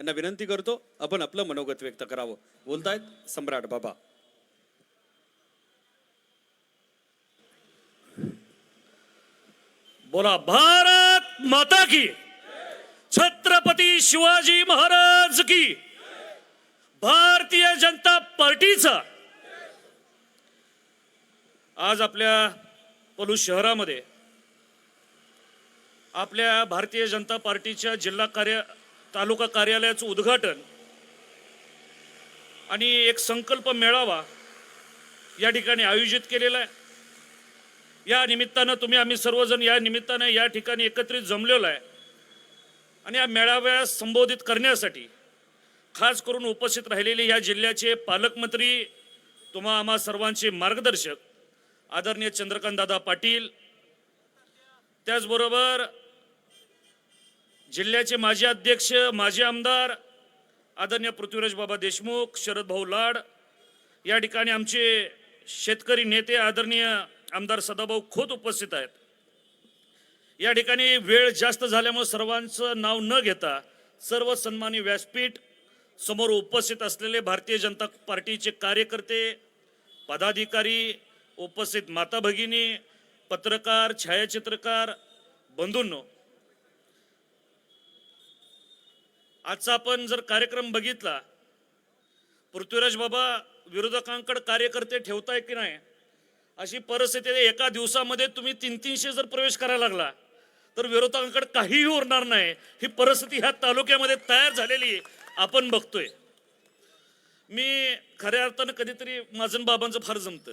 यांना विनंती करतो आपण आपलं मनोगत व्यक्त करावं. बोलतायत सम्राट बाबा. बोला भारत माता की. छत्रपती शिवाजी महाराज की. भारतीय जनता पार्टीचा. आज आपल्या पलू शहरामध्ये आपल्या भारतीय जनता पार्टीच्या जिल्हा कार्य तालुका कार्यालयाचं उद्घाटन आणि एक संकल्प मेळावा या ठिकाणी आयोजित केलेला आहे. या निमित्तानं तुम्ही आम्ही सर्वजण या निमित्तानं या ठिकाणी एकत्रित जमलेलो आहे. आणि या मेळाव्यास संबोधित करण्यासाठी खास करून उपस्थित राहिलेले या जिल्ह्याचे पालकमंत्री तुम्हा आम्हा सर्वांचे मार्गदर्शक आदरणीय चंद्रकांतदादा पाटील त्याचबरोबर जिल्ह्याचे माजी अध्यक्ष माजी आमदार आदरणीय पृथ्वीराज बाबा देशमुख शरद भाऊ लाड या ठिकाणी आमचे शेतकरी नेते आदरणीय आमदार सदाभाऊ खोत उपस्थित आहेत. या ठिकाणी वेळ जास्त झाल्यामुळे सर्वांचं नाव न घेता सर्व सन्मानी व्यासपीठ समोर उपस्थित असलेले भारतीय जनता पार्टीचे कार्यकर्ते पदाधिकारी उपस्थित माता भगिनी पत्रकार छायाचित्रकार बंधूंनो आजचा आपण जर कार्यक्रम बघितला पृथ्वीराज बाबा विरोधकांकडे कार्यकर्ते ठेवताय की नाही अशी परिस्थिती एका दिवसामध्ये तुम्ही तीन तीनशे जर प्रवेश करायला लागला तर विरोधकांकडे काहीही उरणार नाही. ही परिस्थिती ह्या तालुक्यामध्ये तयार झालेली आपण बघतोय. मी खऱ्या अर्थानं कधीतरी माझं बाबांचं फार जमतं.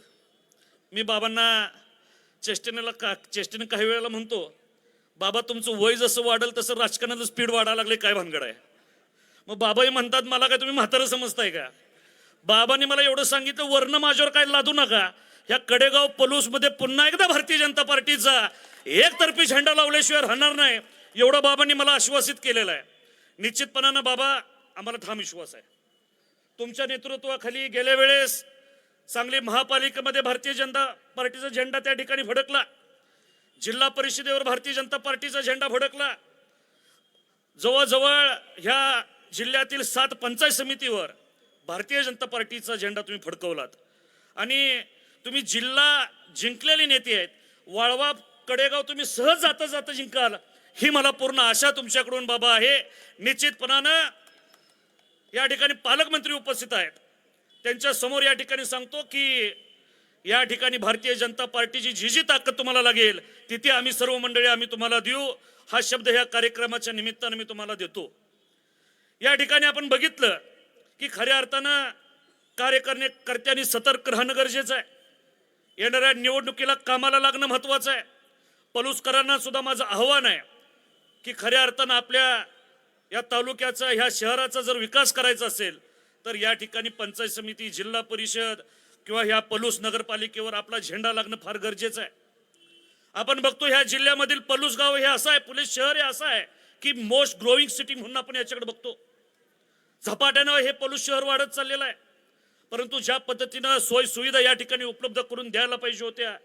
मी बाबांना चेष्टेनेला का चेष्टेने काही वेळेला म्हणतो बाबा तुमचं वय जसं वाढेल तसं राजकारणाचं स्पीड वाढायला लागले काय भानगड आहे? मग बाबाही म्हणतात मला काय तुम्ही म्हातारं समजताय का? बाबांनी मला एवढं सांगितलं वर्ण माझ्यावर काय लादू नका. ह्या कडेगाव पलूसमध्ये पुन्हा एकदा भारतीय जनता पार्टीचा एकतर्फी झेंडा लावल्याशिवाय राहणार नाही. एवढं बाबांनी मला आश्वासित केलेलं आहे. निश्चितपणानं बाबा आम्हाला ठाम विश्वास आहे. तुमच्या नेतृत्वाखाली गेल्या वेळेस सांगली महापालिकेमध्ये भारतीय जनता पार्टीचा झेंडा त्या ठिकाणी फडकला. जिल्हा परिषदेवर भारतीय जनता पार्टीचा झेंडा फडकला. जवळजवळ ह्या जिल्ह्यातील सात पंचायत समितीवर भारतीय जनता पार्टीचा झेंडा तुम्ही फडकवलात. आणि तुम्ही जिल्हा जिंकलेले नेते आहेत वाळवा कडेगाव तुम्ही सहज जाता जाता जिंकाल ही मला पूर्ण आशा तुमच्याकडून बाबा आहे. निश्चितपणानं या ठिकाणी पालकमंत्री उपस्थित आहेत. त्यांच्यासमोर या ठिकाणी सांगतो की या ठिकाणी भारतीय जनता पार्टीची जी जी ताकद तुम्हाला लागेल तिथे आम्ही सर्व मंडळी आम्ही तुम्हाला देऊ. हा शब्द ह्या कार्यक्रमाच्या निमित्तानं मी तुम्हाला देतो. या ठिकाणी आपण बघितलं की खऱ्या अर्थानं कार्यकर्ते कर्त्यांनी सतर्क राहणं गरजेचं आहे. येणाऱ्या निवडणुकीला कामाला लागणं महत्त्वाचं आहे. पलुसकरांना सुद्धा माझं आव्हान आहे की खऱ्या अर्थानं आपल्या या तालुक्याचा ह्या शहराचा जर विकास करायचा असेल तर या ठिकाणी पंचायत समिती जिल्हा परिषद किंवा ह्या पलूस नगरपालिकेवर आपला झेंडा लागणं फार गरजेचं आहे. आपण बघतो ह्या जिल्ह्यामधील पलूस गाव हे असं आहे पुलिस शहर हे असं आहे की मोस्ट ग्रोईंग सिटी म्हणून आपण याच्याकडे बघतो. झपाट्यानं हे पलूस शहर वाढत चाललेलं आहे. परंतु ज्या पद्धतीनं सोय सुविधा या ठिकाणी उपलब्ध करून द्यायला पाहिजे होत्या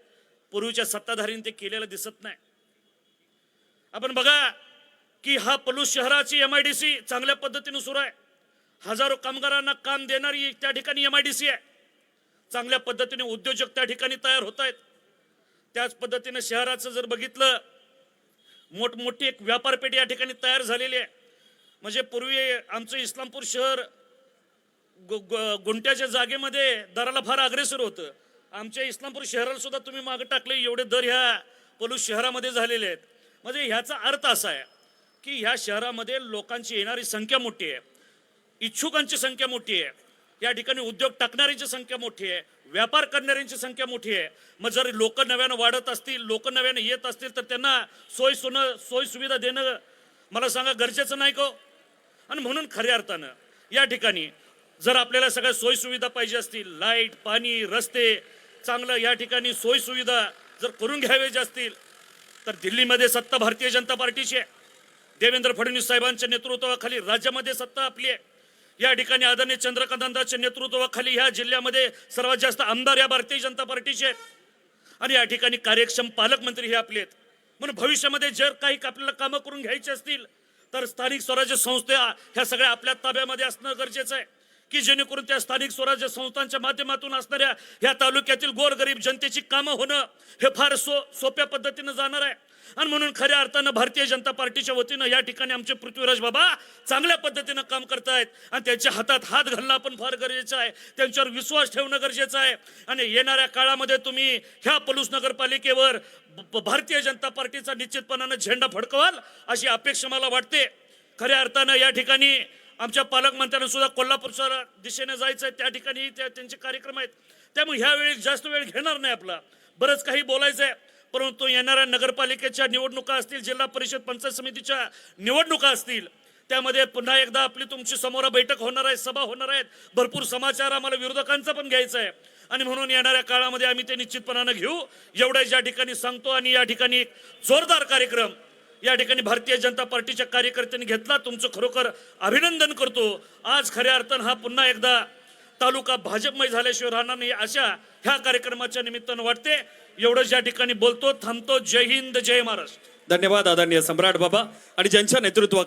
पूर्वीच्या सत्ताधारीने ते केलेलं दिसत नाही. आपण बघा की हा पलूस शहराची एम आय डी सी चांगल्या पद्धतीने सुरू आहे. हजारो कामगारांना काम देणारी त्या ठिकाणी एम आय डी सी आहे. चांगल्या पद्धतीने उद्योजक त्या ठिकाणी तयार होत आहेत. त्याच पद्धतीने शहराचं जर बघितलं मोठमोठी एक व्यापारपेठ या ठिकाणी तयार झालेली आहे. म्हणजे पूर्वी आमचं इस्लामपूर शहर गु- गुंट्याच्या जागेमध्ये दराला फार अग्रेसर होतं. आमच्या इस्लामपूर शहराला सुद्धा तुम्ही मागे टाकले एवढे दर ह्या पलूस शहरामध्ये झालेले आहेत. म्हणजे ह्याचा अर्थ असा आहे की ह्या शहरामध्ये लोकांची येणारी संख्या मोठी आहे. इच्छुकांची संख्या मोठी आहे. या ठिकाणी उद्योग टाकणाऱ्यांची संख्या मोठी आहे. व्यापार करणाऱ्यांची संख्या मोठी आहे. मग जर लोक नव्यानं वाढत असतील लोक नव्यानं येत असतील तर त्यांना सोय सोनं सोयी सुविधा देणं मला सांगा गरजेचं नाही का हो? आणि म्हणून खऱ्या अर्थानं या ठिकाणी जर आपल्याला सगळ्या सोयीसुविधा पाहिजे असतील लाइट पाणी रस्ते चांगलं या ठिकाणी सोयीसुविधा जर करून घ्यावेचे असतील तर दिल्लीमध्ये सत्ता भारतीय जनता पार्टीची आहे. देवेंद्र फडणवीस साहेबांच्या नेतृत्वाखाली राज्यामध्ये सत्ता आपली आहे. या ठिकाणी आदरणीय चंद्रकांतांच्या नेतृत्वाखाली ह्या जिल्ह्यामध्ये सर्वात जास्त आमदार या भारतीय जनता पार्टीचे आहेत. आणि या ठिकाणी कार्यक्षम पालकमंत्री हे आपले आहेत. म्हणून भविष्यामध्ये जर काही आपल्याला कामं करून घ्यायची असतील तर स्थानिक स्वराज्य संस्था ह्या सगळ्या आपल्या ताब्यामध्ये असणं गरजेचं आहे. की जेणेकरून त्या स्थानिक स्वराज्य संस्थांच्या माध्यमातून असणाऱ्या ह्या तालुक्यातील गोरगरीब जनतेची कामं होणं हे फार सो सोप्या पद्धतीनं जाणार आहे. आणि म्हणून खऱ्या अर्थानं भारतीय जनता पार्टीच्या वतीनं या ठिकाणी आमचे पृथ्वीराज बाबा चांगल्या पद्धतीनं काम करतायत. आणि त्यांच्या हातात हात घालणं पण फार गरजेचं आहे. त्यांच्यावर विश्वास ठेवणं गरजेचं आहे. आणि येणाऱ्या काळामध्ये तुम्ही ह्या पलूस नगरपालिकेवर भारतीय जनता पार्टीचा निश्चितपणानं झेंडा फडकवाल अशी अपेक्षा मला वाटते. खऱ्या अर्थानं या ठिकाणी आमच्या पालकमंत्र्यांना सुद्धा कोल्हापूरच्या दिशेने जायचं आहे त्या ठिकाणी त्या त्यांचे कार्यक्रम आहेत. त्यामुळे ह्यावेळी जास्त वेळ घेणार नाही आपला. बरंच काही बोलायचं आहे परंतु येणाऱ्या नगरपालिकेच्या निवडणुका असतील जिल्हा परिषद पंचायत समितीच्या निवडणुका असतील त्यामध्ये पुन्हा एकदा आपली तुमची समोर बैठक होणार आहे सभा होणार आहेत. भरपूर समाचार आम्हाला विरोधकांचा पण घ्यायचा आहे. आणि म्हणून येणाऱ्या काळामध्ये आम्ही ते निश्चितपणानं घेऊ. एवढ्या ज्या ठिकाणी सांगतो आणि या ठिकाणी जोरदार कार्यक्रम या ठिकाणी भारतीय जनता पार्टीच्या कार्यकर्त्यांनी घेतला. तुमचं खरोखर अभिनंदन करतो. आज खऱ्या अर्थानं हा पुन्हा एकदा तालुका भाजपमय झाल्याशिवाय राहणार नाही अशा ह्या कार्यक्रमाच्या निमित्तानं वाटते. एवढंच या ठिकाणी बोलतो थांबतो. जय हिंद जय महाराष्ट्र. धन्यवाद आदरणीय सम्राट बाबा आणि ज्यांच्या नेतृत्वा